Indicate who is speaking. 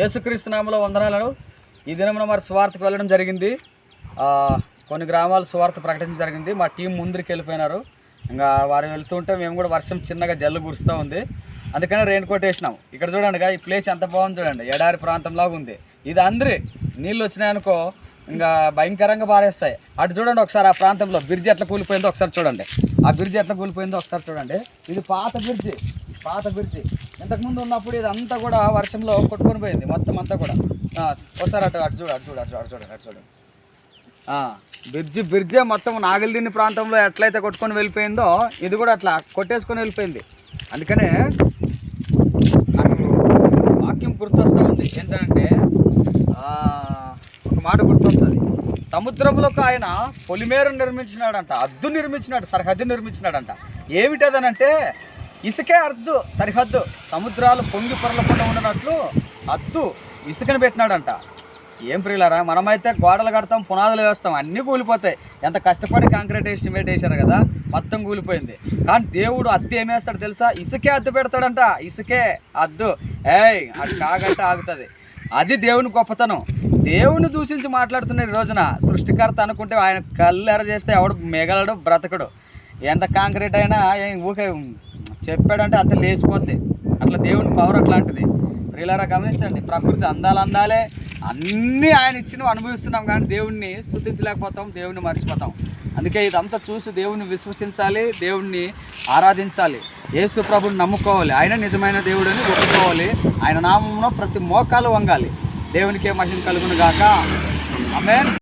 Speaker 1: యేసుక్రీస్తునామలో వందనాలను. ఈ దినమున మరి సువార్తకు వెళ్ళడం జరిగింది. కొన్ని గ్రామాలు సువార్త ప్రకటించడం జరిగింది. మా టీం ముందుకు వెళ్ళిపోయినారు. ఇంకా వారు వెళ్తుంటే మేము కూడా వర్షం చిన్నగా జల్లు కురుస్తూ ఉంది. అందుకనే రెయిన్ కోట్ వేసినాం. ఇక్కడ చూడండి ఈ ప్లేస్ ఎంత బాగుంది చూడండి. ఎడారి ప్రాంతంలాగా ఉంది. ఇది అందరి నీళ్ళు వచ్చినాయనుకో ఇంకా భయంకరంగా పారేస్తాయి. అటు చూడండి ఒకసారి ఆ ప్రాంతంలో. బ్రిడ్జ్ ఎట్లా కూలిపోయిందో ఒకసారి చూడండి. ఆ బ్రిడ్జ్ ఎట్లా కూలిపోయిందో ఒకసారి చూడండి. ఇది పాత బ్రిడ్జి. పాత బ్రిడ్జి ఇంతకుముందు ఉన్నప్పుడు ఇదంతా కూడా వర్షంలో కొట్టుకొని పోయింది మొత్తం అంతా కూడా. ఒకసారి అటు అటు చూడు అటు చూడు అటు చూడు అటు చూడండి అటు చూడండి బ్రిడ్జి బ్రిడ్జే మొత్తం నాగిల్దిన్ని ప్రాంతంలో ఎట్లయితే కొట్టుకొని వెళ్ళిపోయిందో ఇది కూడా అట్లా కొట్టేసుకొని వెళ్ళిపోయింది. అందుకనే నాకు వాక్యం గుర్తొస్తూ ఉంది. ఏంటంటే ఒక మాట గుర్తొస్తుంది. సముద్రంలోకి ఆయన పొలిమేర నిర్మించినాడంట అద్దు నిర్మించినాడు సరిహద్దు నిర్మించినాడంట. ఏమిటదనంటే ఇసుకే అద్దు సరిహద్దు సముద్రాలు పొంగి పొరలకుండా ఉండనట్లు అద్దు ఇసుకని పెట్టినాడంట. ఏం ప్రియులరా మనమైతే గోడలు కడతాం పునాదులు వేస్తాం అన్నీ కూలిపోతాయి. ఎంత కష్టపడి కాంక్రీట్ ఎస్టిమేట్ వేశారు కదా మొత్తం కూలిపోయింది. కానీ దేవుడు అద్దె ఏమేస్తాడు తెలుసా? ఇసుకే అద్దె పెడతాడంట ఇసుకే అద్దు. ఏయ్ అది కాగంటే ఆగుతుంది. అది దేవుని గొప్పతనం. దేవుని దూషించి మాట్లాడుతున్న ఈ రోజున సృష్టికర్త అనుకుంటే ఆయన కళ్ళు ఎర చేస్తే ఎవడు మిగలడు బ్రతకడు. ఎంత కాంక్రీట్ అయినా ఏం ఊకే చెప్పాడంటే అంత లేచిపోద్ది. అట్లా దేవుని పవర్ అట్లాంటిది. ప్రియులారా గమనించండి. ప్రకృతి అందాలు అందాలే అన్నీ ఆయన ఇచ్చినవి అనుభవిస్తున్నాం కానీ దేవుణ్ణి స్థుతించలేకపోతాం దేవుణ్ణి మర్చిపోతాం. అందుకే ఇదంతా చూసి దేవుణ్ణి విశ్వసించాలి దేవుణ్ణి ఆరాధించాలి. యేసు ప్రభుని నమ్ముకోవాలి. ఆయన నిజమైన దేవుడని ఒప్పుకోవాలి. ఆయన నామంలో ప్రతి మోకాలు వంగాలి. దేవునికే మహిమ కలుగును గాక. ఆమేన్.